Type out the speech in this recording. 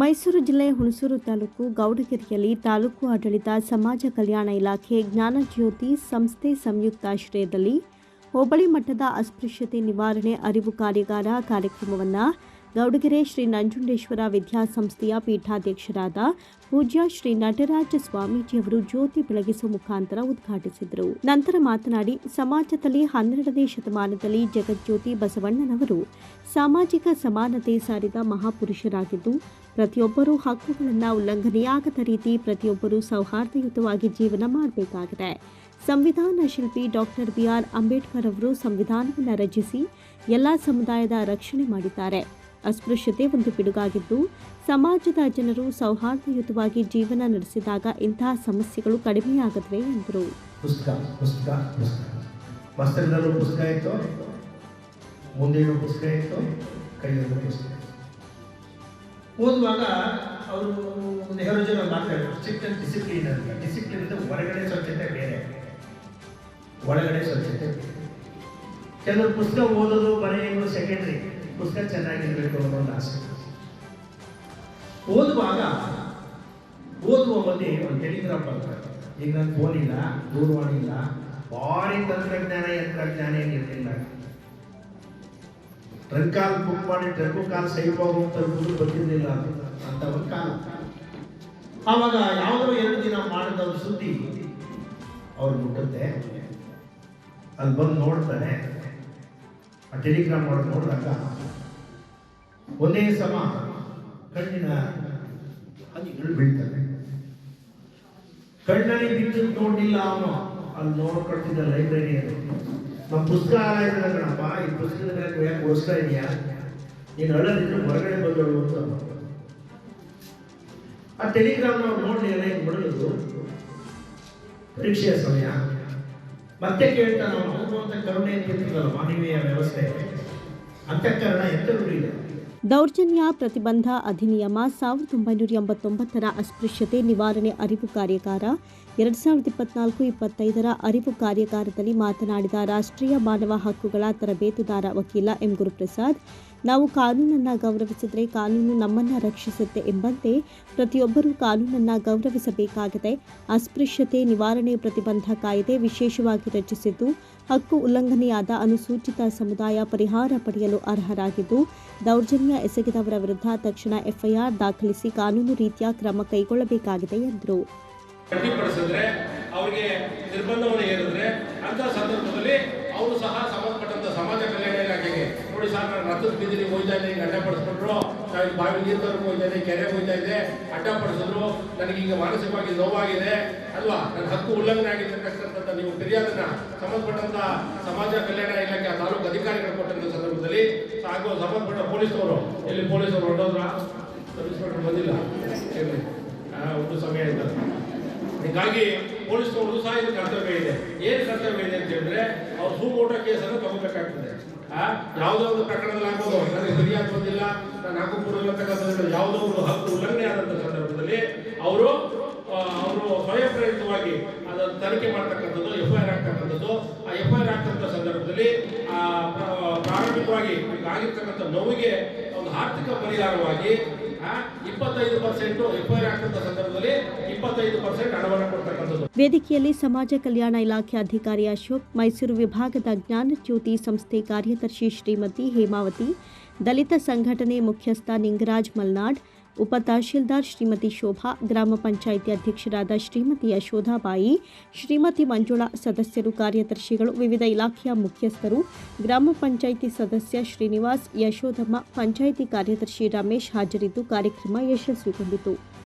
ಮೈಸೂರು ಜಿಲ್ಲೆ ಹುಣಸೂರು ತಾಲೂಕು ಗೌಡಗೆರೆಯಲ್ಲಿ ತಾಲೂಕು ಆಡಳಿತ ಸಮಾಜ ಕಲ್ಯಾಣ ಇಲಾಖೆ ಜ್ಞಾನಜ್ಯೋತಿ ಸಂಸ್ಥೆ ಸಂಯುಕ್ತಾಶ್ರಯದಲ್ಲಿ ಹೋಬಳಿ ಮಟ್ಟದ ಅಸ್ಪೃಶ್ಯತೆ ನಿವಾರಣೆ ಅರಿವು ಕಾರ್ಯಾಗಾರ ಕಾರ್ಯಕ್ರಮವನ್ನು ಗೌಡಗೆರೆ ಶ್ರೀ ನಂಜುಂಡೇಶ್ವರ ವಿದ್ಯಾಸಂಸ್ಥೆಯ ಪೀಠಾಧ್ಯಕ್ಷರಾದ ಪೂಜ್ಯ ಶ್ರೀ ನಟರಾಜ ಸ್ವಾಮೀಜಿಯವರು ಜ್ಯೋತಿ ಬೆಳಗಿಸುವ ಮುಖಾಂತರ ಉದ್ಘಾಟಿಸಿದರು. ನಂತರ ಮಾತನಾಡಿ, ಸಮಾಜದಲ್ಲಿ ಹನ್ನೆರಡನೇ ಶತಮಾನದಲ್ಲಿ ಜಗಜ್ಯೋತಿ ಬಸವಣ್ಣನವರು ಸಾಮಾಜಿಕ ಸಮಾನತೆ ಸಾರಿದ ಮಹಾಪುರುಷರಾಗಿದ್ದು ಪ್ರತಿಯೊಬ್ಬರೂ ಹಕ್ಕುಗಳನ್ನು ಉಲ್ಲಂಘನೆಯಾಗದ ರೀತಿ ಪ್ರತಿಯೊಬ್ಬರೂ ಸೌಹಾರ್ದಯುತವಾಗಿ ಜೀವನ ಮಾಡಬೇಕಾಗಿದೆ. ಸಂವಿಧಾನ ಶಿಲ್ಪಿ ಡಾಕ್ಟರ್ ಬಿ ಆರ್ ಅಂಬೇಡ್ಕರ್ ಅವರು ಸಂವಿಧಾನವನ್ನು ರಚಿಸಿ ಎಲ್ಲ ಸಮುದಾಯದ ರಕ್ಷಣೆ ಮಾಡಿದ್ದಾರೆ. ಅಸ್ಪೃಶ್ಯತೆ ಒಂದು ಪಿಡುಗಾಗಿದ್ದು, ಸಮಾಜದ ಜನರು ಸೌಹಾರ್ದಯುತವಾಗಿ ಜೀವನ ನಡೆಸಿದಾಗ ಇಂತಹ ಸಮಸ್ಯೆಗಳು ಕಡಿಮೆಯಾಗತ್ವೆ ಎಂದರು. ಪುಸ್ತಕ ಇತ್ತು ಮುಂದೆ ಪುಸ್ತಕ ಇತ್ತು, ಕೈಯಲ್ಲೂ ಪುಸ್ತಕ. ಓದುವಾಗ ಅವರು ನೆಹರು ಜನ ಮಾತಾಡಿದ್ರು ಸ್ಟ್ರಿಕ್ಟ್ ಅಂಡ್ ಡಿಸಿಪ್ಲಿನ್ ಅಂತ. ಡಿಸಿಪ್ಲಿನ್ ಅಂದರೆ ಹೊರಗಡೆ ಸ್ವಚ್ಛತೆ ಬೇರೆ. ಒಳಗಡೆ ಸ್ವಚ್ಛತೆ ಕೆಲವರು ಪುಸ್ತಕ ಓದೋದು ಬರೆಯೋದು ಸೆಕೆಂಡ್ರಿ ಪುಸ್ತಕ ಚೆನ್ನಾಗಿರ್ಬೇಕು ಅನ್ನೋ ಒಂದು ಆಸೆ. ಓದುವಾಗ, ಓದುವ ಮಧ್ಯೆ ಒಂದು ಟೆಲಿಗ್ರಾಮ್ ಬರ್ತಾರೆ ಈಗ ನನ್ನ ಫೋನ್ ಇಲ್ಲ, ದೂರವಾಣಿ ಇಲ್ಲ. ಭಾರಿ ತಂತ್ರಜ್ಞಾನ, ಯಂತ್ರಜ್ಞಾನ ಏನಿರಲಿಲ್ಲ. ಟ್ರಂಕಾಲ್ ಬುಕ್ ಮಾಡಿ ಟ್ರಂಕು ಕಾಲ್ ಸೇಫ್ ಆಗುವಂತ ಬಂದಿರಲಿಲ್ಲ ಅಂತ ಒಂದು ಕಾಲ. ಆವಾಗ ಯಾವುದೋ ಎರಡು ದಿನ ಮಾಡಿದ ಸುದ್ದಿ ಅವ್ರು ಮುಟ್ಟುತ್ತೆ. ಅಲ್ಲಿ ಬಂದು ನೋಡ್ತಾನೆ ಆ ಟೆಲಿಗ್ರಾಮ್ ಮಾಡಿ ನೋಡಿದಾಗ ಒಂದೇ ಸಮ ಕಣ್ಣಿನ ಹನಿಗಳು ಬೀಳ್ತಾನೆ ಕಣ್ಣಲ್ಲಿ ಬಿದ್ದು ನೋಡಿಲ್ಲ ಅವನು. ಅಲ್ಲಿ ನೋಡ್ಕೊಳ್ತಿದ್ದ ಲೈಬ್ರರಿ ನಮ್ಮ ಪುಸ್ತಕ ಕಣಪ್ಪ, ಈ ಪುಸ್ತಕದ ಯಾಕೆ ಓದಿಸ್ತಾ ಇದೆಯಾ? ನೀನು ಅಳದಿದ್ರೆ ಹೊರಗಡೆ ಬಂದಳು ಅಂತ ಆ ಟೆಲಿಗ್ರಾಮ್ ನಾವು ನೋಡಿ ಎಲ್ಲ ಹಿಂಗೆ ಬಿಡೋದು. ಪರೀಕ್ಷೆಯ ಸಮಯ. ಮತ್ತೆ ಕೇಳ್ತಾ ನಾವು ಹೋಗುವಂತ ಕರುಣೆ ಅಂತ ಇರ್ತದಲ್ಲ ಮಾನವೀಯ ವ್ಯವಸ್ಥೆ. ಅಂತಃಕರಣ ಎಂತ ಇದೆ ದೌರ್ಜನ್ಯ ಪ್ರತಿಬಂಧ ಅಧಿನಿಯಮ ಸಾವಿರದ ಒಂಬೈನೂರ ಎಂಬತ್ತೊಂಬತ್ತರ ಅಸ್ಪೃಶ್ಯತೆ ನಿವಾರಣೆ ಅರಿವು ಕಾರ್ಯಕಾರ ಎರಡ್ ಸಾವಿರದ ಇಪ್ಪತ್ನಾಲ್ಕು ಇಪ್ಪತ್ತೈದರ ಅರಿವು ಕಾರ್ಯಕಾರದಲ್ಲಿ ಮಾತನಾಡಿದ ರಾಷ್ಟ್ರೀಯ ಮಾನವ ಹಕ್ಕುಗಳ ತರಬೇತುದಾರ ವಕೀಲ ಎಂ ಗುರುಪ್ರಸಾದ್ ನಾವು ಕಾನೂನನ್ನು ಗೌರವಿಸಿದರೆ ಕಾನೂನು ನಮ್ಮನ್ನು ರಕ್ಷಿಸುತ್ತೆ ಎಂಬಂತೆ ಪ್ರತಿಯೊಬ್ಬರೂ ಕಾನೂನನ್ನು ಗೌರವಿಸಬೇಕಾಗಿದೆ. ಅಸ್ಪೃಶ್ಯತೆ, ನಿವಾರಣೆ ಪ್ರತಿಬಂಧ ಕಾಯ್ದೆ ವಿಶೇಷವಾಗಿ ರಚಿಸಿದ್ದು, ಹಕ್ಕು ಉಲ್ಲಂಘನೆಯಾದ ಅನುಸೂಚಿತ ಸಮುದಾಯ ಪರಿಹಾರ ಪಡೆಯಲು ಅರ್ಹರಾಗಿದ್ದು, ದೌರ್ಜನ್ಯ ಎಸಗಿದವರ ವಿರುದ್ಧ ತಕ್ಷಣ ಎಫ್ಐಆರ್ ದಾಖಲಿಸಿ ಕಾನೂನು ರೀತಿಯ ಕ್ರಮ ಕೈಗೊಳ್ಳಬೇಕಾಗಿದೆ ಎಂದರು. ಅವರಿಗೆ ನಿರ್ಬಂಧವನ್ನು ಹೇರಿದ್ರೆ ಅಂತ ಸಂದರ್ಭದಲ್ಲಿ ಅವರು ಸಹ ಸಂಬಂಧಪಟ್ಟಂತ ಸಮಾಜ ಕಲ್ಯಾಣ ಇಲಾಖೆಗೆ ನೋಡಿ ಸರ್, ನಾನು ರಥದ ಬೀದಿಗೆ ಹೋಯ್ತಾ ಇದ್ದೀನಿ ಅಡ್ಡ ಅಡ್ಡಪಡಿಸ್ಬಿಟ್ರು ನಾನು ಬಾವಿ ನೀರು ಹೋಯ್ತಾ ಇದ್ದೆ ಕೆರೆಗೆ ಹೋಯ್ತಾ ಇದ್ದೆ ಅಡ್ಡಪಡಿಸಿದ್ರು ನನಗೆ ಈಗ ಮಾನಸಿಕವಾಗಿ ನೋವಾಗಿದೆ. ಅಲ್ವಾ? ನನ್ನ ಹಕ್ಕು ಉಲ್ಲಂಘನೆ ಆಗಿರ್ತಕ್ಕಂಥದ್ದು ನೀವು ಫಿರ್ಯಾದನ್ನ ಸಂಬಂಧಪಟ್ಟಂತ ಸಮಾಜ ಕಲ್ಯಾಣ ಇಲಾಖೆ ತಾಲೂಕು ಅಧಿಕಾರಿಗಳು ಕೊಟ್ಟಂತ ಸಂದರ್ಭದಲ್ಲಿ, ಹಾಗೂ ಸಂಬಂಧಪಟ್ಟ ಪೊಲೀಸರು ಎಲ್ಲಿ ಪೊಲೀಸರು ಹೊರಡೋದ್ರ ಇನ್ಸ್ಪೆಕ್ಟರ್ ಬಂದಿಲ್ಲ. ಒಂದು ಸಮಯ ಆಯ್ತಲ್ಲ ಹೀಗಾಗಿ ಪೊಲೀಸ್ನವರು ಸಹ ಇದು ಕರ್ತವ್ಯ ಇದೆ. ಏನು ಕರ್ತವ್ಯ ಇದೆ ಅಂತ ಹೇಳಿದ್ರೆ ಅವ್ರು ಸೂಮೋಟ ಕೇಸನ್ನು ತಗೋಬೇಕಾಗ್ತದೆ. ಯಾವುದೋ ಒಂದು ಪ್ರಕರಣದಲ್ಲಿ ಆಗ್ಬೋದು. ನನಗೆ ಸರಿಯಾಗಿ ಬಂದಿಲ್ಲ. ನಾನು ಹಾಕು ಕೊಡಲ್ಲ ಅಂತಕ್ಕಂಥದ್ದು ಯಾವುದೋ ಒಂದು ಹಕ್ಕು ಉಲ್ಲಂಘನೆ ಆದಂಥ ಸಂದರ್ಭದಲ್ಲಿ ಅವರು ಅವರು ಸ್ವಯಂ ಪ್ರೇರಿತವಾಗಿ ಅದನ್ನು ತನಿಖೆ ಮಾಡ್ತಕ್ಕಂಥದ್ದು ಎಫ್ ಐ ಆರ್ ಆಗ್ತಕ್ಕಂಥದ್ದು ಆ ಎಫ್ ಐ ಆರ್ ಆಗ್ತಕ್ಕಂಥ ಸಂದರ್ಭದಲ್ಲಿ ಪ್ರಾರಂಭಿಕವಾಗಿ ಆಗಿರ್ತಕ್ಕಂಥ ನೋವಿಗೆ ಒಂದು ಆರ್ಥಿಕ ಪರಿಹಾರವಾಗಿ ವೇದಿಕೆಯಲ್ಲಿ ಸಮಾಜ ಕಲ್ಯಾಣ ಇಲಾಖೆ ಅಧಿಕಾರಿ ಅಶೋಕ್, ಮೈಸೂರು ವಿಭಾಗದ ಜ್ಞಾನಜ್ಯೋತಿ ಸಂಸ್ಥೆ ಕಾರ್ಯದರ್ಶಿ ಶ್ರೀಮತಿ ಹೇಮಾವತಿ, ದಲಿತ ಸಂಘಟನೆ ಮುಖ್ಯಸ್ಥ ನಿಂಗರಾಜ್ ಮಲ್ನಾಡ್ ಉಪ ತಹಶೀಲ್ದಾರ್ ಶ್ರೀಮತಿ ಶೋಭಾ, ಗ್ರಾಮ ಪಂಚಾಯಿತಿ ಅಧ್ಯಕ್ಷರಾದ ಶ್ರೀಮತಿ ಯಶೋಧಾಬಾಯಿ, ಶ್ರೀಮತಿ ಮಂಜುಳಾ ಸದಸ್ಯರು ಕಾರ್ಯದರ್ಶಿಗಳು, ವಿವಿಧ ಇಲಾಖೆಯ ಮುಖ್ಯಸ್ಥರು, ಗ್ರಾಮ ಪಂಚಾಯಿತಿ ಸದಸ್ಯ ಶ್ರೀನಿವಾಸ್, ಯಶೋಧಮ್ಮ, ಪಂಚಾಯಿತಿ ಕಾರ್ಯದರ್ಶಿ ರಮೇಶ್ ಹಾಜರಿದ್ದು ಕಾರ್ಯಕ್ರಮ ಯಶಸ್ವಿಗೊಂಡಿತು.